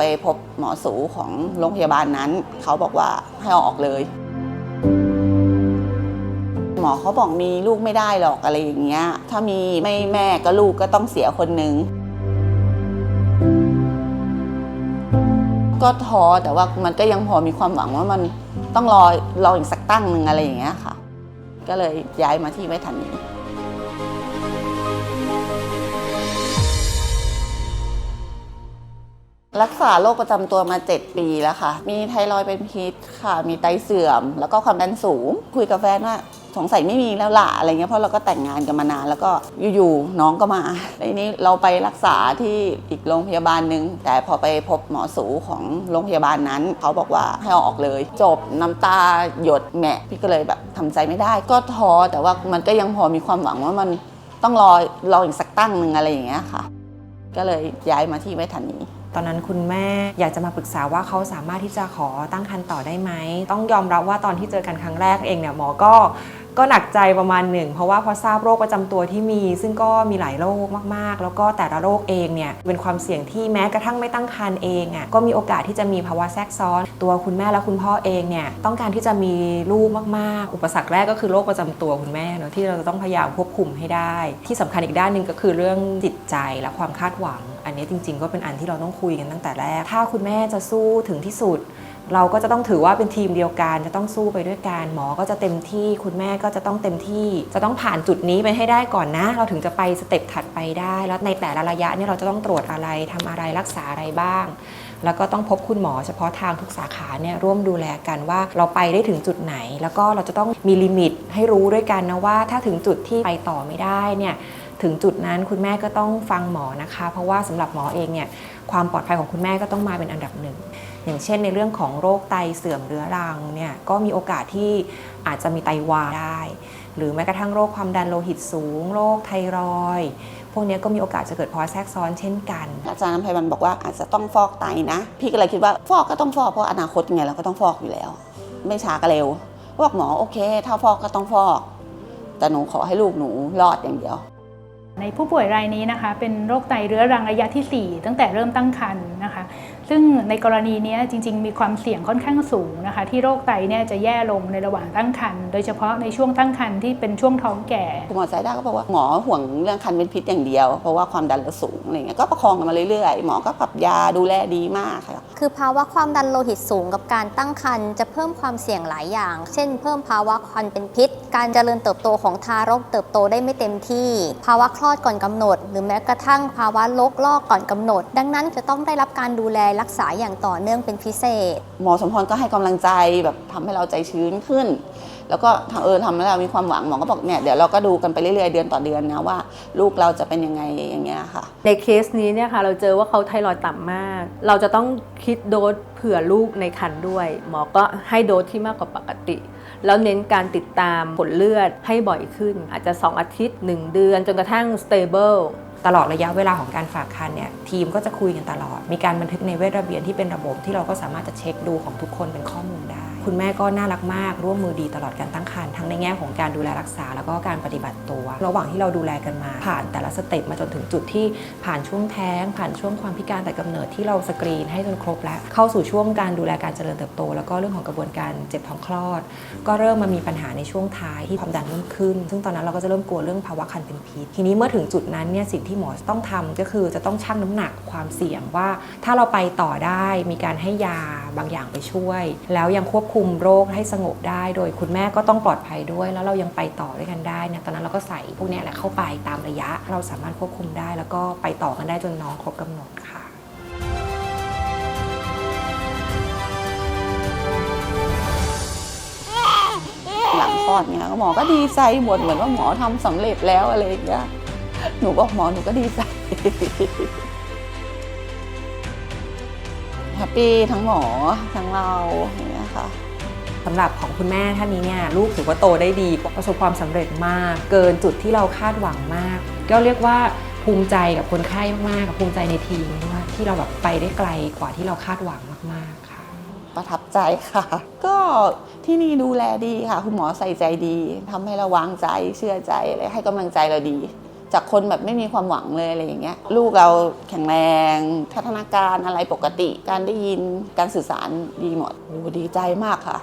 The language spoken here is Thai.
ไปพบหมอสูของโรงพยาบาลนั้น เขาบอกว่าให้เอาออกเลย หมอเขาบอกมีลูกไม่ได้หรอกอะไรอย่างเงี้ย ถ้ามีไม่แม่ก็ลูกก็ต้องเสียคนหนึ่งก็ท้อแต่ว่ามันก็ยังพอมีความหวังว่ามันต้องรอรออีกสักตั้งหนึ่งอะไรอย่างเงี้ยค่ะ ก็เลยย้ายมาที่เวชธานี รักษาโรคประจำตัวมา 7 ปีแล้วค่ะ มีไทรอยด์เป็นพิษค่ะ มีไตเสื่อม แล้วก็ความดันสูง คุยกับแฟนว่าสงสัยไม่มีแล้วล่ะอะไรเงี้ยเพราะเราก็แต่งงานกันมานาน แล้วก็อยู่ๆน้องก็มาทีนี้เราไปรักษาที่อีกโรงพยาบาลหนึ่งแต่พอไปพบหมอสูของโรงพยาบาลนั้น เขาบอกว่าให้เอาออกเลย จบน้ำตาหยดแหมะพี่ก็เลยแบบทำใจไม่ได้ ก็ท้อแต่ว่ามันก็ยังพอมีความหวังว่ามันต้องรอรออีกสักตั้งหนึ่งอะไรอย่างเงี้ยค่ะ ก็เลยย้ายมาที่เวชธานี ตอนนั้นคุณแม่อยากจะมาปรึกษาว่าเขาสามารถที่จะขอตั้งครรภ์ต่อได้ไหม ต้องยอมรับว่าตอนที่เจอกันครั้งแรกเองเนี่ยหมอก็ ก็หนักใจประมาณหนึ่งเพราะว่าพอทราบโรคประจำตัวที่มี ซึ่งก็มีหลายโรคมากๆ แล้วก็แต่ละโรคเองเนี่ยเป็นความเสี่ยงที่แม้กระทั่งไม่ตั้งครรภ์เองอะก็มีโอกาสที่จะมีภาวะแทรกซ้อน ตัวคุณแม่และคุณพ่อเองเนี่ยต้องการที่จะมีลูกมากๆ อุปสรรคแรกก็คือโรคประจำตัวคุณแม่เนอะที่เราจะต้องพยายามควบคุมให้ได้ ที่สำคัญอีกด้านหนึ่งก็คือเรื่องจิตใจและความคาดหวัง อันนี้จริง ๆ ก็เป็นอันที่เราต้องคุยกันตั้งแต่แรก ถ้าคุณแม่จะสู้ถึงที่สุด เราก็จะต้องถือว่าเป็นทีมเดียวกัน จะต้องสู้ไปด้วยกันหมอก็จะเต็มที่คุณแม่ก็จะต้องเต็มที่ จะต้องผ่านจุดนี้ไปให้ได้ก่อนนะ เราถึงจะไปสเต็ปถัดไปได้ แล้วในแต่ละระยะเนี่ยเราจะต้องตรวจอะไรทำอะไรรักษาอะไรบ้าง แล้วก็ต้องพบคุณหมอเฉพาะทางทุกสาขาเนี่ยร่วมดูแลกันว่าเราไปได้ถึงจุดไหน แล้วก็เราจะต้องมีลิมิตให้รู้ด้วยกันนะว่า ถ้าถึงจุดที่ไปต่อไม่ได้เนี่ยถึงจุดนั้นคุณแม่ก็ต้องฟังหมอนะคะ เพราะว่าสำหรับหมอเองเนี่ยความปลอดภัยของคุณแม่ก็ต้องมาเป็นอันดับหนึ่ง อย่างเช่นในเรื่องของโรคไตเสื่อมเรื้อรังเนี่ยก็มีโอกาสที่อาจจะมีไตวายได้ หรือแม้กระทั่งโรคความดันโลหิตสูง โรคไทรอยด์พวกเนี้ยก็มีโอกาสจะเกิดภาวะแทรกซ้อนเช่นกัน อาจารย์น้ำไพวันบอกว่าอาจจะต้องฟอกไตนะ พี่ก็เลยคิดว่าฟอกก็ต้องฟอกเพราะอนาคตยังไงเราก็ต้องฟอกอยู่แล้ว ไม่ช้าก็เร็วบอกหมอโอเค ถ้าฟอกก็ต้องฟอก แต่หนูขอให้ลูกหนูรอดอย่างเดียวในผู้ป่วยรายนี้นะคะเป็นโรคไตเรื้อรังระยะทีสี่4 ตั้งแต่เริ่มตั้งครรภ์นะคะซึ่งในกรณีเนี้ยจริง ๆ มีความเสี่ยงค่อนข้างสูงนะคะ ที่โรคไตเนี่ยจะแย่ลงในระหว่างตั้งครรภ์โดยเฉพาะในช่วงตั้งครรภ์ที่เป็นช่วงท้องแก่คุณหมอสายดาก็บอกว่าหมอห่วงเรื่องคันเป็นพิษอย่างเดียว เพราะว่าความดันเราสูงอะไรเงี้ยก็ประคองกันมาเรื่อยๆ หมอก็ปรับยาดูแลดีมากค่ะคือภาวะความดันโลหิตสูงกับการตั้งครรภ์จะเพิ่มความเสี่ยงหลายอย่าง เช่น เพิ่มภาวะควันเป็นพิษ การเจริญเติบโตของทารกเติบโตได้ไม่เต็มที่ ภาวะคลอดก่อนกำหนด หรือแม้กระทั่งภาวะลกลอกก่อนกำหนด ดังนั้นจะต้องได้รับการดูแลรักษาอย่างต่อเนื่องเป็นพิเศษ หมอสมพรก็ให้กำลังใจแบบทำให้เราใจชื้นขึ้น แล้วก็ทำเออทำให้เรามีความหวังหมอก็บอกเนี่ยเดี๋ยวเราก็ดูกันไปเรื่อยๆเดือนต่อเดือนนะว่า ลูกเราจะเป็นยังไงอย่างเงี้ยค่ะ ในเคสนี้เนี่ยค่ะเราเจอว่าเขาไทรอยด์ต่ำมาก เราจะต้องคิดโดสเผื่อลูกในครรภ์ด้วย หมอก็ให้โดสที่มากกว่าปกติแล้วเน้นการติดตามผลเลือดให้บ่อยขึ้น อาจจะ 2 อาทิตย์ 1 เดือน จนกระทั่ง stable ตลอดระยะเวลาของการฝากคันเนี่ยทีมก็จะคุยกันตลอด มีการบันทึกในเวทระเบียนที่เป็นระบบที่เราก็สามารถจะเช็คดูของทุกคนเป็นข้อมูลได้ คุณแม่ก็น่ารักมาก ร่วมมือดีตลอดการตั้งครรภ์ทั้งในแง่ของการดูแลรักษา แล้วก็การปฏิบัติตัว ระหว่างที่เราดูแลกันมา ผ่านแต่ละสเต็ปมาจนถึงจุดที่ผ่านช่วงแท้ง ผ่านช่วงความพิการแต่กำเนิดที่เราสกรีนให้จนครบแล้ว เข้าสู่ช่วงการดูแลการเจริญเติบโต แล้วก็เรื่องของกระบวนการเจ็บท้องคลอด ก็เริ่มมามีปัญหาในช่วงท้ายที่ความดันเริ่มขึ้น ซึ่งตอนนั้นเราก็จะเริ่มกลัวเรื่องภาวะคันเป็นพิษ ทีนี้เมื่อถึงจุดนั้นเนี่ยสิ่งที่หมอต้องทำก็คือจะต้องชั่งน้ำหนักความเสี่ยงว่า ถ้าเราไปต่อได้มีการให้ยาบางอย่างไปช่วย แล้วยังควบคุมโรคให้สงบได้ โดยคุณแม่ก็ต้องปลอดภัยด้วย แล้วเรายังไปต่อด้วยกันได้เนี่ยตอนนั้นเราก็ใส่พวกนี้แหละเข้าไปตามระยะ เราสามารถควบคุมได้ แล้วก็ไปต่อกันได้จนน้องครบกำหนดค่ะหลังคลอดเนี่ยหมอก็ดีใจหมดเหมือนว่าหมอทำสำเร็จแล้วอะไรอย่างเงี้ยหนูบอกหมอหนูก็ดีใจแฮปปี้ทั้งหมอทั้งเราอย่างเงี้ยค่ะ สำหรับของคุณแม่ท่านนี้เนี่ยลูกถือว่าโตได้ดีประสบความสำเร็จมาก เกินจุดที่เราคาดหวังมาก ก็เรียกว่าภูมิใจกับคนไข้มากๆกับภูมิใจในทีมด้วยที่เราแบบไปได้ไกลกว่าที่เราคาดหวังมากๆค่ะ ประทับใจค่ะ ก็ที่นี่ดูแลดีค่ะ คุณหมอใส่ใจดีทำให้เราวางใจเชื่อใจอะไรให้กำลังใจเราดี จากคนแบบไม่มีความหวังเลยอะไรอย่างเงี้ยลูกเราแข็งแรงพัฒนาการอะไรปกติ การได้ยินการสื่อสารดีหมดโอ้ดีใจมากค่ะ